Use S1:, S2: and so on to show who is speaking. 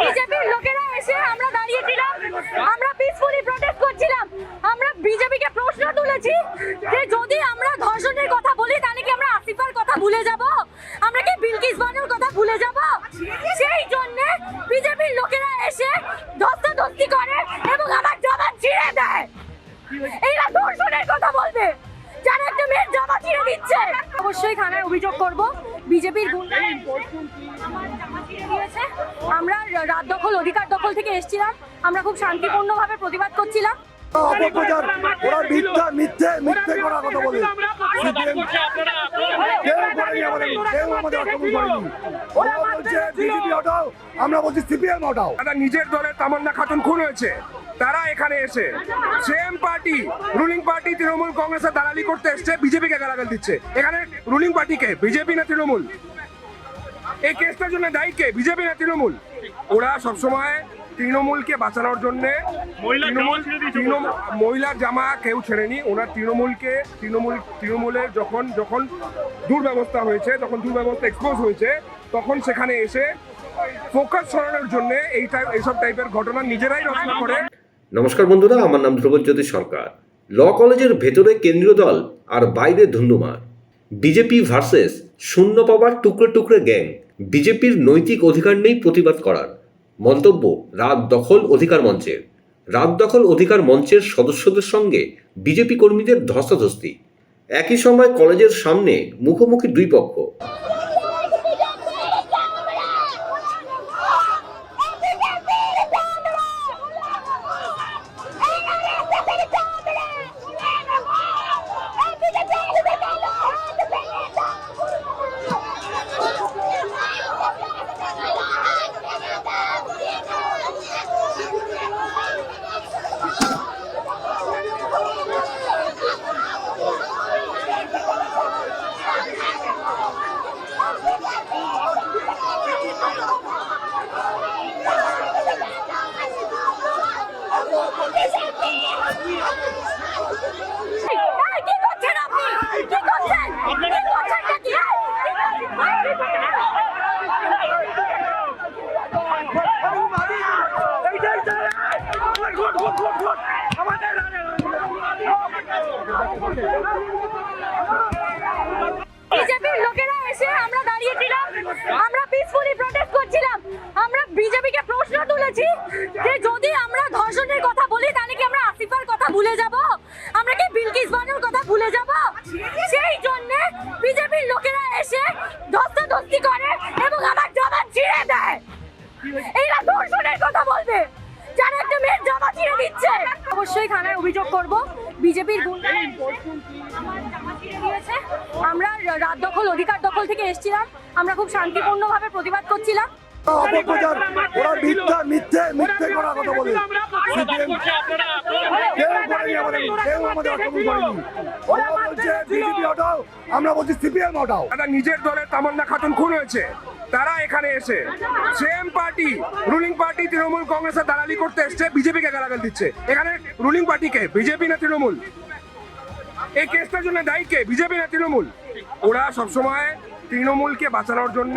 S1: বিজেপির লোকেরা এসে আমরা দাঁড়িয়েছিলাম, আমরা পিসফুলি প্রোটেস্ট করছিলাম। আমরা বিজেপিকে প্রশ্ন তুলেছি যে যদি আমরা ধর্ষণের কথা বলি, তাহলে কি আমরা আসিফার কথা ভুলে যাব? আমরা কি বিলকিস বানুর কথা ভুলে যাব? সেই জন্য বিজেপির লোকেরা এসে ধস্তাধস্তি করে এবং আমার জবান ছিঁড়ে দেয়। এরা ধর্ষণের কথা বলবে। যারা একটা মেয়ের জামা ছিঁড়ে দিচ্ছে। অবশ্যই থানায় অভিযোগ করব। বিজেপির আমার দিয়েছে। রাত দখল অধিকার দখল থেকে এসেছিলাম। আমরা খুব শান্তিপূর্ণভাবে প্রতিবাদ করছিলাম।
S2: অপপ্রচার ওরা মিথ্যা মিথ্যে মিথ্যে করার কথা বলে। কেউ করেনি আমাদের কেউ আমাদের আক্রমণ করেনি। ওরা বলছে বিজেপি হটাও আমরা বলছি সিপিএম হটাও।
S3: নিজের দলের তামান্না খাতুন খুন হয়েছে। তারা এখানে এসে same party ruling party Trinamool কংগ্রেসের দালালি করতে এসছে বিজেপিকে গালাগাল দিচ্ছে। এখানে রুলিং পার্টিকে বিজেপি না তৃণমূল? এই কেসটার জন্য দায়ী কে? বিজেপি না তৃণমূল? ওরা সবসময় তৃণমূলকে বাঁচানোর জন্য মহিলার জামা কেউ ছেড়েনি। ওনার তৃণমূলকে তৃণমূল তৃণমূলের যখন যখন দুর্ব্যবস্থা হয়েছে যখন দুর্ব্যবস্থা এক্সপোজ হয়েছে তখন সেখানে এসে ফোকাস সরানোর জন্য এই টাইপ এইসব টাইপের ঘটনা নিজেরাই রচনা করে।
S4: নমস্কার বন্ধুরা, আমার নাম ধ্রুবজ্যোতি সরকার। ল কলেজের ভেতরে কেন্দ্রীয় দল আর বাইরে ধুন্ধুমার বিজেপি ভার্সেস শূন্য পাওয়ার টুকরে টুকরে গ্যাং। বিজেপির নৈতিক অধিকার নেই প্রতিবাদ করার। মন্তব্য, রাত দখল অধিকার মঞ্চের। রাত দখল অধিকার মঞ্চের সদস্যদের সঙ্গে বিজেপি কর্মীদের ধস্তাধস্তি। একই সময় কলেজের সামনে মুখোমুখি দুই পক্ষ
S1: এই, কি করছেন আপনি কি করছেন কি করছেন নাকি বিজেপির লোকেরা এসে আমরা দাঁড়িয়েছিলাম আমরা পিসফুলি প্রোটেস্ট করছিলাম আমরা বিজেপিকে প্রশ্ন তুলেছি যে যদি আমরা ধর্ষণের কথা বলি, তাহলে কি আমরা আসিফার কথা ভুলে যাব? আমরা কি বিলকিস বানুর কথা ভুলে যাব? সেই জন্য বিজেপির লোকেরা এসে ধস্তাধস্তি করে এবং আমার জবান ছিঁড়ে দেয়। এইরা ধর্ষণের কথা বলবে। যারা একটা মেয়ের জামা ছিঁড়ে দিচ্ছে। অবশ্যই থানায় অভিযোগ করব। বিজেপির জামা আমরা রাত দখল, অধিকার দখল থেকে এসেছিলাম। আমরা খুব শান্তিপূর্ণভাবে প্রতিবাদ করছিলাম।
S2: অপপ্রচার ওরা মিথ্যা মিথ্যে মিথ্যে করার কথা বলে। সিপিএম কেউ করেনি আমাদের কেউ আমাদের আক্রমণ করেনি। ওরা বলছে বিজেপি হটাও আমরা বলছি সিপিএম হটাও।
S3: নিজের দলের তামান্না খাতুন খুন হয়েছে। তারা এখানে এসে same party ruling party Trinamool কংগ্রেসের দালালি করতে এসছে বিজেপিকে গালাগাল দিচ্ছে। এখানে রুলিং পার্টিকে বিজেপি না তৃণমূল? এই কেসটার জন্য দায়ী কে? বিজেপি না তৃণমূল? ওরা সবসময় তৃণমূলকে বাঁচানোর জন্য